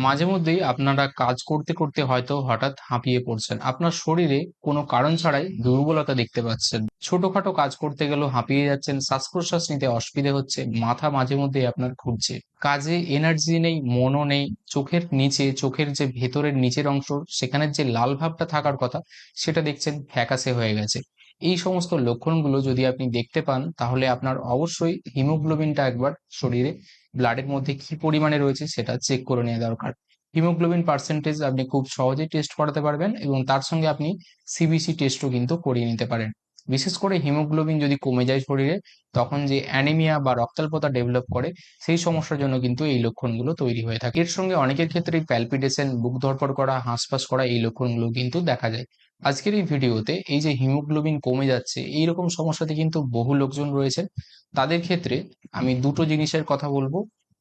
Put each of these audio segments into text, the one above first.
মাঝে মধ্যেই আপনারা কাজ করতে করতে হয়তো হঠাৎ হাঁপিয়ে পড়ছেন। আপনার শরীরে কোনো কারণ ছাড়াই দুর্বলতা দেখতে পাচ্ছেন। ছোটখাটো কাজ করতে গেলেও হাঁপিয়ে যাচ্ছেন, শ্বাস প্রশ্বাস নিতে অসুবিধে হচ্ছে, মাথা মাঝে মধ্যেই আপনার ঘুরছে। কাজে এনার্জি নেই, মনও নেই, চোখের নিচে, চোখের যে ভেতরের নিচের অংশ, সেখানের যে লাল ভাবটা থাকার কথা, সেটা দেখছেন ফ্যাকাসে হয়ে গেছে। এই সমস্ত লক্ষণগুলো যদি আপনি দেখতে পান, তাহলে আপনার অবশ্যই হিমোগ্লোবিনটা একবার শরীরে ব্লাডের মধ্যে কি পরিমাণে রয়েছে সেটা চেক করে নেওয়া দরকার। হিমোগ্লোবিন পার্সেন্টেজ আপনি খুব সহজেই টেস্ট করাতে পারবেন এবং তার সঙ্গে আপনি সিবিসি টেস্টও কিন্তু করিয়ে নিতে পারেন। বিশেষ করে হিমোগ্লোবিন যদি কমে যায় শরীরে, তখন যে অ্যানিমিয়া বা রক্তাল্পতা ডেভেলপ করে, সেই সমস্যার জন্য কিন্তু এই লক্ষণগুলো তৈরি হয়ে থাকে। এর সঙ্গে অনেকের ক্ষেত্রে প্যালপিটেশন বুক ধরপড় করা, হাঁসফাঁস করা, এই লক্ষণগুলো কিন্তু দেখা যায়। আজকের এই ভিডিওতে এই যে হিমোগ্লোবিন কমে যাচ্ছে এই রকম সমস্যাতে কিন্তু বহু লোকজন রয়েছেন। তাদের ক্ষেত্রে আমি দুটো জিনিসের কথা বলব।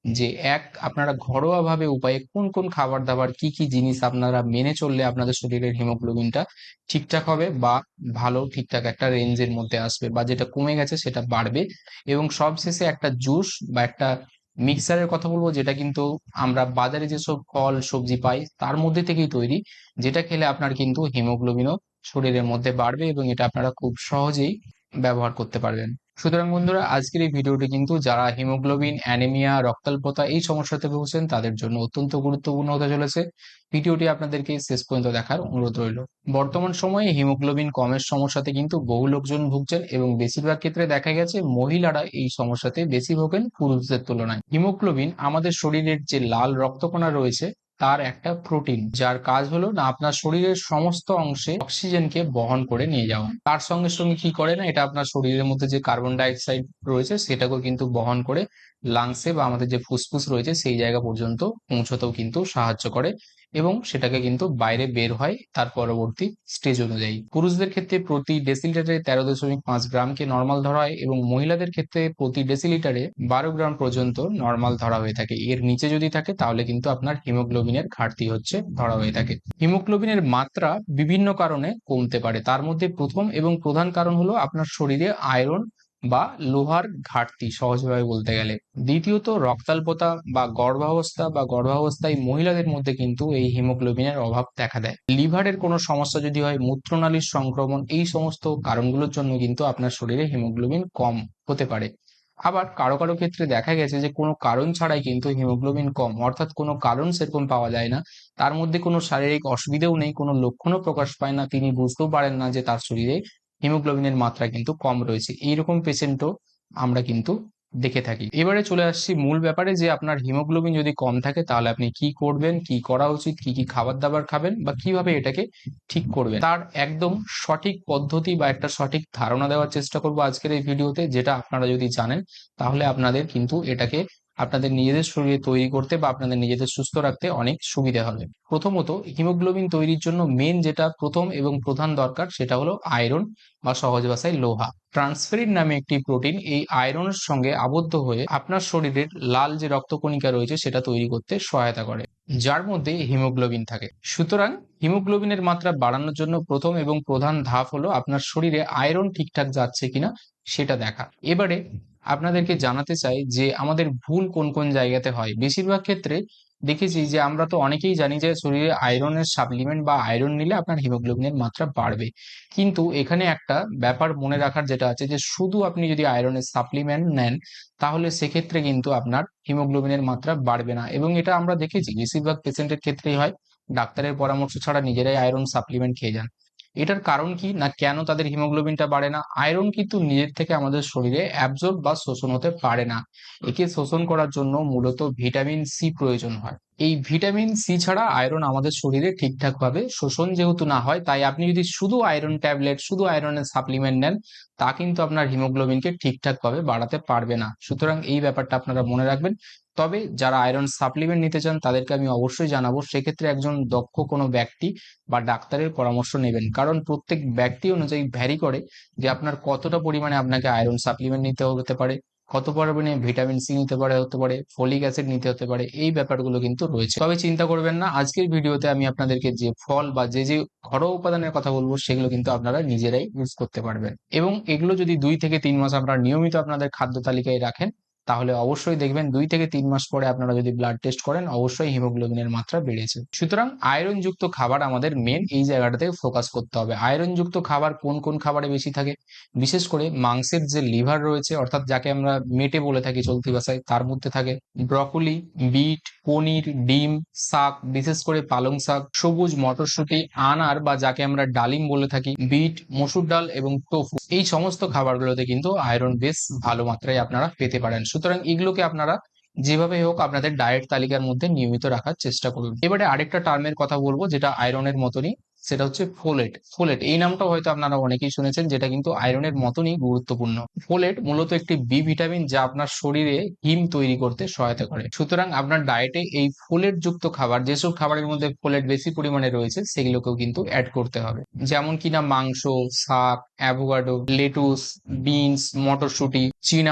যে এক, আপনারা ঘরোয়াভাবে উপায়ে কোন কোন খাবার দাবার কি কি জিনিস আপনারা মেনে চললে আপনাদের শরীরের হিমোগ্লোবিনটা ঠিকঠাক হবে বা ভালো ঠিকঠাক একটা রেঞ্জের মধ্যে আসবে বা যেটা কমে গেছে সেটা বাড়বে। এবং সবশেষে একটা জুস বা একটা মিক্সারের কথা বলব, যেটা কিন্তু আমরা বাজারে যেসব ফল, সবজি পাই, তার মধ্যে থেকেই তৈরি, যেটা খেলে আপনার কিন্তু হিমোগ্লোবিনও শরীরের মধ্যে বাড়বে এবং এটা আপনারা খুব সহজেই ব্যবহার করতে পারবেন। সুতরাং বন্ধুরা, আজকের এই ভিডিওটি কিন্তু যারা হিমোগ্লোবিন, অ্যানিমিয়া, রক্তাল্পতা এই সমস্যাতে ভুগছেন, তাদের জন্য অত্যন্ত গুরুত্বপূর্ণ হতে চলেছে। ভিডিওটি আপনাদেরকে শেষ পর্যন্ত দেখার অনুরোধ রইল। বর্তমান সময়ে হিমোগ্লোবিন কমের সমস্যাতে কিন্তু বহু লোকজন ভুগছেন এবং বেশিরভাগ ক্ষেত্রে দেখা গেছে মহিলারা এই সমস্যাতে বেশি ভোগেন পুরুষদের তুলনায়। হিমোগ্লোবিন আমাদের শরীরের যে লাল রক্তকণা রয়েছে তার একটা প্রোটিন যার কাজ হলো না আপনার শরীরের সমস্ত অংশে অক্সিজেনকে বহন করে নিয়ে যাওয়া। তার সঙ্গে সঙ্গে কি করে না, এটা আপনার শরীরের মধ্যে যে কার্বন ডাইঅক্সাইড রয়েছে, সেটাকেও কিন্তু বহন করে লাংসে বা আমাদের যে ফুসফুস রয়েছে, সেই জায়গা পর্যন্ত পৌঁছতেও কিন্তু সাহায্য করে। এবং সেটাকে কিন্তু বাইরে বের হয় তার পরবর্তী স্টেজ অনুযায়ী। পুরুষদের ক্ষেত্রে প্রতি ডেসিলিটারে তেরো দশমিক পাঁচ গ্রামকে নর্মাল ধরা হয় এবং মহিলাদের ক্ষেত্রে প্রতি ডেসিলিটারে বারো গ্রাম পর্যন্ত নর্মাল ধরা হয়ে থাকে। এর নিচে যদি থাকে, তাহলে কিন্তু আপনার হিমোগ্লোবিনের ঘাটতি হচ্ছে ধরা হয়ে থাকে। হিমোগ্লোবিনের মাত্রা বিভিন্ন কারণে কমতে পারে। তার মধ্যে প্রথম এবং প্রধান কারণ হলো আপনার শরীরে আয়রন বা লোহার ঘাটতি সহজভাবে বলতে গেলে। দ্বিতীয়ত, রক্তাল্পতা বা গর্ভাবস্থা বা গর্ভাবস্থায় মহিলাদের মধ্যে কিন্তু এই হিমোগ্লোবিনের অভাব দেখা দেয়। লিভারের কোনো সমস্যা যদি হয়, মূত্রনালীর সংক্রমণ, এই সমস্ত কারণগুলোর জন্য কিন্তু আপনার শরীরে হিমোগ্লোবিন কম হতে পারে। আবার কারও কারও ক্ষেত্রে দেখা গেছে যে, কোনো কারণ ছাড়াই কিন্তু হিমোগ্লোবিন কম, অর্থাৎ কোনো কারণ সেরকম পাওয়া যায় না। তার মধ্যে কোনো শারীরিক অসুবিধেও নেই, কোনো লক্ষণও প্রকাশ পায় না। তিনি বুঝতেও পারেন না যে, তার শরীরে হিমোগ্লোবিনের মাত্রা কিন্তু কম রয়েছে। এইরকম পেশেন্টও আমরা কিন্তু দেখে থাকি। এবারে চলে আসছি মূল ব্যাপারে যে আপনার হিমোগ্লোবিন যদি কম থাকে তাহলে আপনি কি করবেন, কি করা উচিত, কি কি খাবার দাবার খাবেন বা কীভাবে এটাকে ঠিক করবেন। তার একদম সঠিক পদ্ধতি বা একটা সঠিক ধারণা দেওয়ার চেষ্টা করব আজকের এই ভিডিওতে, যেটা আপনারা যদি জানেন তাহলে আপনাদের কিন্তু এটাকে আপনাদের নিজেদের শরীরে তৈরি করতে বা আপনাদের নিজেদের সুস্থ রাখতে অনেক সুবিধা হবে। প্রথমত, হিমোগ্লোবিন তৈরির জন্য মেন যেটা প্রথম এবং প্রধান দরকার সেটা হলো আয়রন বা সহজ ভাষায় লোহা। ট্রান্সফেরিন নামে একটি প্রোটিন এই আয়রনের সঙ্গে আবদ্ধ হয়ে আপনার শরীরের লাল যে রক্তকণিকা রয়েছে সেটা তৈরি করতে সহায়তা করে, যার মধ্যে হিমোগ্লোবিন থাকে। সুতরাং, হিমোগ্লোবিনের মাত্রা বাড়ানোর জন্য প্রথম এবং প্রধান ধাপ হলো আপনার শরীরে আয়রন ঠিকঠাক যাচ্ছে কিনা সেটা দেখা। এবারে আপনাদেরকে জানাতে চাই যে আমাদের ভুল কোন কোন জায়গাতে হয়। বেশিরভাগ ক্ষেত্রে দেখেছি যে আমরা তো অনেকেই জানি যে শরীরে আয়রনের সাপ্লিমেন্ট বা আয়রন নিলে আপনার হিমোগ্লোবিনের মাত্রা বাড়বে। কিন্তু এখানে একটা ব্যাপার মনে রাখার যেটা আছে যে শুধু আপনি যদি আয়রনের সাপ্লিমেন্ট নেন, তাহলে সেক্ষেত্রে কিন্তু আপনার হিমোগ্লোবিনের মাত্রা বাড়বে না। এবং এটা আমরা দেখেছি, বেশিরভাগ পেশেন্টের ক্ষেত্রেই হয়। ডাক্তারের পরামর্শ ছাড়া নিজেরাই আয়রন সাপ্লিমেন্ট খেয়ে যান। এটার কারণ কি? না কেন তাদের হিমোগ্লোবিনটা বাড়ে না? আয়রন কিন্তু নিজের থেকে আমাদের শরীরে অ্যাবজর্ব বা শোষণ হতে পারে না। একে শোষণ করার জন্য মূলত ভিটামিন সি প্রয়োজন হয়। এই ভিটামিন সি ছাড়া আয়রন আমাদের শরীরে ঠিকঠাক ভাবে শোষণ যেহেতু না হয়, তাই আপনি যদি শুধু আয়রন ট্যাবলেট, শুধু আয়রনের সাপ্লিমেন্ট নেন, তা কিন্তু আপনার হিমোগ্লোবিনকে ঠিকঠাক ভাবে বাড়াতে পারবে না। সুতরাং এই ব্যাপারটা আপনারা মনে রাখবেন। তবে যারা আয়রন সাপ্লিমেন্ট নিতে চান, তাদেরকে আমি অবশ্যই জানাব, সেক্ষেত্রে একজন দক্ষ কোনো ব্যক্তি বা ডাক্তারের পরামর্শ নেবেন। কারণ প্রত্যেক ব্যক্তি অনুযায়ী ভ্যারি করে যে আপনার কতটা পরিমাণে আপনাকে আয়রন সাপ্লিমেন্ট নিতে হতে পারে, কত পরিমাণে ভিটামিন সি নিতে পারে, হতে পারে ফলিক অ্যাসিড নিতে হতে পারে, এই ব্যাপারগুলো কিন্তু রয়েছে। তবে চিন্তা করবেন না, আজকের ভিডিওতে আমি আপনাদেরকে যে ফল বা যে যে ঘরোয়া উপাদানের কথা বলব, সেগুলো কিন্তু আপনারা নিজেরাই ইউজ করতে পারবেন। এবং এগুলো যদি দুই থেকে তিন মাস আপনারা নিয়মিত আপনাদের খাদ্য তালিকায় রাখেন তাহলে অবশ্যই দেখবেন দুই থেকে তিন মাস পরে আপনারা যদি ব্লাড টেস্ট করেন, অবশ্যই হিমোগ্লোবিনের মাত্রা বেড়েছে। সুতরাং আয়রন যুক্ত খাবার আমাদের মেন এই জায়গাটাতে ফোকাস করতে হবে। আয়রন যুক্ত খাবার কোন কোন খাবারে বেশি থাকে? বিশেষ করে মাংসের যে লিভার রয়েছে, অর্থাৎ যাকে আমরা মেটে বলে থাকি চলতি ভাষায়, তার মধ্যে থাকে ব্রকলি বিট পনির, ডিম, শাক, বিশেষ করে পালং শাক, সবুজ মটরশুঁটি, আনার বা যাকে আমরা ডালিম বলে থাকি, বিট, মসুর ডাল এবং টোফু। এই সমস্ত খাবারগুলোতে কিন্তু আয়রন বেশ ভালো মাত্রায় আপনারা পেতে পারেন। সুতরাং এগুলোকে আপনারা যেভাবে হোক আপনাদের ডায়েট তালিকার মধ্যে নিয়মিত রাখার চেষ্টা করুন। এবারে আরেকটা টার্মের কথা বলব, যেটা আয়রনের মতনই। সেটা হচ্ছে ফোলেট ফোলেট এই নামটা হয়তো আপনারা অনেকেই শুনেছেন, যেটা কিন্তু আয়রনের মতনই গুরুত্বপূর্ণ। ফোলেট মূলত একটি বি ভিটামিন যা আপনার শরীরে হিম তৈরি করতে সহায়তা করে। সুতরাং আপনার ডায়েটে এই ফোলেট যুক্ত খাবার, যেসব খাবারের মধ্যে ফোলেট বেশি পরিমাণে রয়েছে, সেগুলোকেও কিন্তু অ্যাড করতে হবে। যেমন কিনা মাংস, শাক অ্যাভোকাডো লেটুস বিনস মটরশুঁটি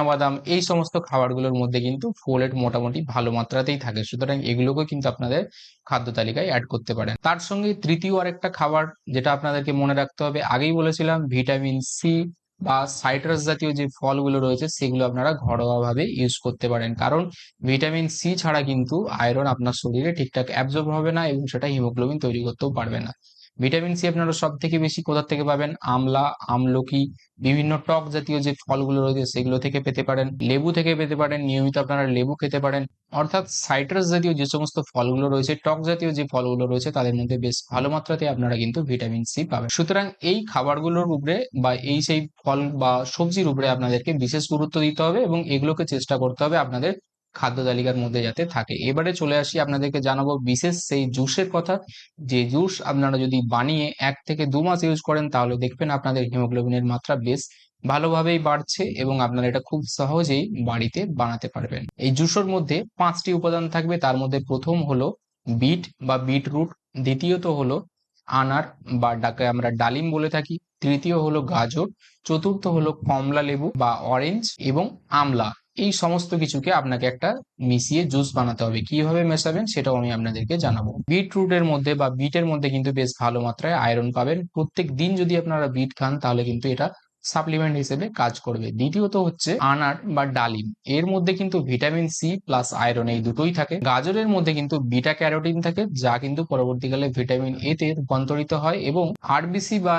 বাদাম এই সমস্ত খাবারগুলোর মধ্যে কিন্তু ফোলেট মোটামুটি ভালো মাত্রাতেই থাকে। সুতরাং এগুলোকেও কিন্তু আপনাদের খাদ্য তালিকায় অ্যাড করতে পারেন। তার সঙ্গে তৃতীয় আরেকটা খাবার যেটা আপনাদেরকে মনে রাখতে হবে, আগেই বলেছিলাম ভিটামিন সি বা সাইট্রাস জাতীয় যে ফলগুলো রয়েছে সেগুলো আপনারা ঘরোয়াভাবে ইউজ করতে পারেন। কারণ ভিটামিন সি ছাড়া কিন্তু আয়রন আপনার শরীরে ঠিকঠাক অ্যাবজর্ব হবে না এবং সেটা হিমোগ্লোবিন তৈরি করতেও পারবে না। ভিটামিন সি আপনারা সব থেকে বেশি কোথা থেকে পাবেন? আমলা, আমলকি, বিভিন্ন টক জাতীয় যে ফলগুলো রয়েছে সেগুলো থেকে পেতে পারেন। লেবু থেকে পেতে পারেন, নিয়মিত আপনারা লেবু খেতে পারেন। অর্থাৎ সাইট্রাস জাতীয় যে সমস্ত ফলগুলো রয়েছে, টক জাতীয় যে ফলগুলো রয়েছে তাদের মধ্যে বেশ ভালো মাত্রাতে আপনারা কিন্তু ভিটামিন সি পাবেন। সুতরাং এই খাবারগুলোর উপরে বা এই সেই ফল বা সবজির উপরে আপনাদেরকে বিশেষ গুরুত্ব দিতে হবে এবং এগুলোকে চেষ্টা করতে হবে আপনাদের খাদ্য তালিকার মধ্যে যাতে থাকে। এবারে চলে আসি, আপনাদেরকে জানাব বিশেষ সেই জুসের কথা। যে জুস আপনারা যদি বানিয়ে এক থেকে দু মাস ইউজ করেন, তাহলে দেখবেন আপনাদের হিমোগ্লোবিনের মাত্রা বেশ ভালোভাবেই বাড়ছে এবং আপনারা এটা খুব সহজেই বাড়িতে বানাতে পারবেন। এই জুসের মধ্যে পাঁচটি উপাদান থাকবে। তার মধ্যে প্রথম হলো বিট বা বিট রুট দ্বিতীয়ত হলো আনার বা ডাকে আমরা ডালিম বলে থাকি, তৃতীয় হলো গাজর, চতুর্থ হলো কমলা লেবু বা অরেঞ্জ এবং আমলা। এই সমস্ত কিছুকে আপনাকে একটা মিশিয়ে জুস বানাতে হবে। কীভাবে মেশাবেন সেটাও আমি আপনাদেরকে জানাব। বিট রুটের মধ্যে বা বিটের মধ্যে কিন্তু বেশ ভালো মাত্রায় আয়রন পাবেন। প্রত্যেক দিন যদি আপনারা বিট খান তাহলে কিন্তু এটা সাপ্লিমেন্ট হিসেবে কাজ করবে। দ্বিতীয়ত হচ্ছে আনার বা ডালিম। এর মধ্যে কিন্তু ভিটামিন সি প্লাস আয়রন এই দুটোই থাকে। গাজরের মধ্যে কিন্তু বিটা ক্যারোটিন থাকে, যা কিন্তু পরবর্তীকালে ভিটামিন এ তে রূপান্তরিত হয় এবং আরবিসি বা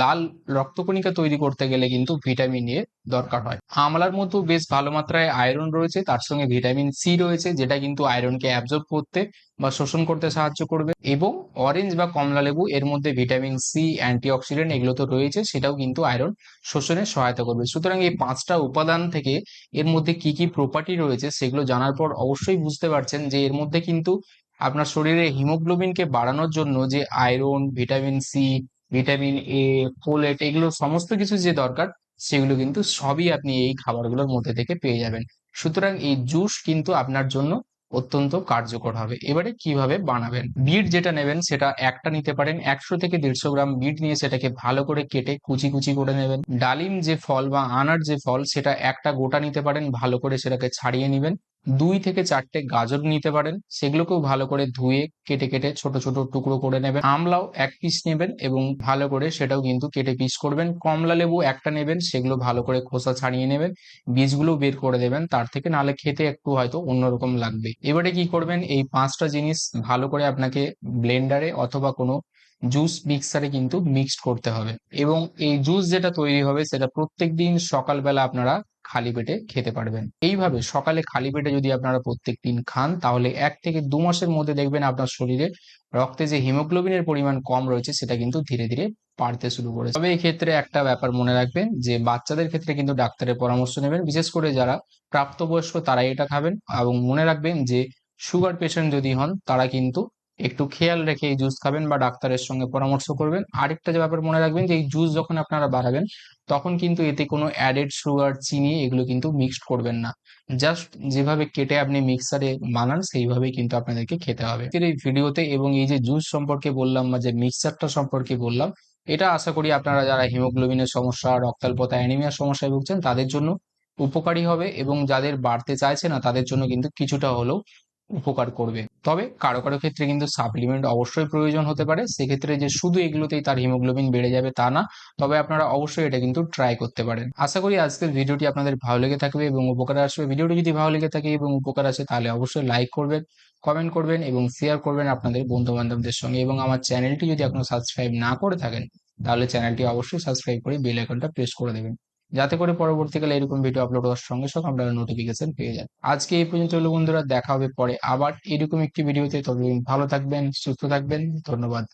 লাল রক্তকণিকা তৈরি করতে গেলে কিন্তু ভিটামিন এ দরকার হয়। আমলার মধ্যেও বেশ ভালো মাত্রায় আয়রন রয়েছে, তার সঙ্গে ভিটামিন সি রয়েছে, যেটা কিন্তু আয়রনকে অ্যাবজর্ব করতে বা শোষণ করতে সাহায্য করবে। এবং অরেঞ্জ বা কমলা লেবু, এর মধ্যে ভিটামিন সি অ্যান্টিঅক্সিডেন্ট এগুলো তো রয়েছে, সেটাও কিন্তু আয়রন শোষণে সহায়তা করবে। সুতরাং এই পাঁচটা উপাদান থেকে এর মধ্যে কি কি প্রপার্টি রয়েছে সেগুলো জানার পর অবশ্যই বুঝতে পারছেন যে এর মধ্যে কিন্তু আপনার শরীরে হিমোগ্লোবিনকে বাড়ানোর জন্য যে iron vitamin C vitamin A folate এগুলো সমস্ত কিছু যে দরকার, সেগুলো কিন্তু সবই আপনি এই খাবারগুলোর মধ্যে থেকে পেয়ে যাবেন। সুতরাং এই জুস কিন্তু আপনার জন্য অত্যন্ত কার্যকর হবে। এবারে কীভাবে বানাবেন? বিট যেটা নেবেন সেটা একটা নিতে পারেন। একশো থেকে দেড়শো গ্রাম বিট নিয়ে সেটাকে ভালো করে কেটে কুচি কুচি করে নেবেন। ডালিম যে ফল বা আনার যে ফল, সেটা একটা গোটা নিতে পারেন। ভালো করে সেটাকে ছাড়িয়ে নেবেন। দুই থেকে চারটে গাজর নিতে পারেন। সেগুলোকেও ভালো করে ধুয়ে কেটে কেটে ছোট ছোট টুকরো করে নেবেন। আমলাও এক পিস নেবেন এবং ভালো করে সেটাও কিন্তু কেটে পিস করবেন। কমলা লেবু একটা নেবেন, সেগুলো ভালো করে খোসা ছাড়িয়ে নেবেন। বীজগুলো বের করে দেবেন, তার থেকে নালে খেতে একটু হয়তো অন্যরকম লাগবে। এবারে কি করবেন, এই পাঁচটা জিনিস ভালো করে আপনাকে ব্লেন্ডারে অথবা কোনো জুস মিক্সারে কিন্তু মিক্সড করতে হবে। এবং এই জুস যেটা তৈরি হবে, সেটা প্রত্যেক দিন সকালবেলা আপনারা খালি পেটে খেতে পারবেন। এইভাবে সকালে খালি পেটে যদি আপনারা প্রত্যেক দিন খান, তাহলে এক থেকে দু মাসের মধ্যে দেখবেন আপনার শরীরে রক্তে যে হিমোগ্লোবিনের পরিমাণ কম রয়েছে, সেটা কিন্তু ধীরে ধীরে বাড়তে শুরু করেছে। তবে এই ক্ষেত্রে একটা ব্যাপার মনে রাখবেন যে, বাচ্চাদের ক্ষেত্রে কিন্তু ডাক্তারের পরামর্শ নেবেন। বিশেষ করে যারা প্রাপ্তবয়স্ক তারাই এটা খাবেন। এবং মনে রাখবেন যে, সুগার পেশেন্ট যদি হন, তারা কিন্তু একটু খেয়াল রেখে এই জুস খাবেন বা ডাক্তারের সঙ্গে পরামর্শ করবেন। আরেকটা যে ব্যাপার মনে রাখবেন যে, এই জুস যখন আপনারা বাড়াবেন, তখন কিন্তু এতে কোনো অ্যাডেড সুগার চিনি এগুলো কিন্তু মিক্সড করবেন না। জাস্ট যেভাবে কেটে আপনি মিক্সারে বানান, সেইভাবেই কিন্তু আপনাদেরকে খেতে হবে। এই ভিডিওতে এবং এই যে জুস সম্পর্কে বললাম বা যে মিক্সারটা সম্পর্কে বললাম, এটা আশা করি আপনারা যারা হিমোগ্লোবিনের সমস্যা রক্তাল্পতা অ্যানিমিয়ার সমস্যায় ভুগছেন, তাদের জন্য উপকারী হবে এবং যাদের বাড়তে চাইছে না, তাদের জন্য কিন্তু কিছুটা হলেও উপকার করবে। তবে কারও কারও ক্ষেত্রে কিন্তু সাপ্লিমেন্ট অবশ্যই প্রয়োজন হতে পারে। সেক্ষেত্রে যে শুধু এগুলোতেই তার হিমোগ্লোবিন বেড়ে যাবে তা না, তবে আপনারা অবশ্যই এটা কিন্তু ট্রাই করতে পারেন। আশা করি আজকের ভিডিওটি আপনাদের ভালো লেগে থাকবে এবং উপকারে আসবে। ভিডিওটি যদি ভালো লেগে থাকে এবং উপকার আসে, তাহলে অবশ্যই লাইক করবেন কমেন্ট করবেন এবং শেয়ার করবেন আপনাদের বন্ধু বান্ধবদের সঙ্গে। এবং আমার চ্যানেলটি যদি এখনও সাবস্ক্রাইব না করে থাকেন, তাহলে চ্যানেলটি অবশ্যই সাবস্ক্রাইব করে বেল আইকনটা প্রেস করে দেবেন। যাতে করে পরবর্তীকালে এরকম ভিডিও আপলোড হওয়ার সঙ্গে সঙ্গে আপনারা নোটিফিকেশন পেয়ে যান আজকে এই পর্যন্ত হলো বন্ধুরা, দেখা হবে পরে আবার এরকম একটি ভিডিওতে ততদিন ভালো থাকবেন, সুস্থ থাকবেন, ধন্যবাদ।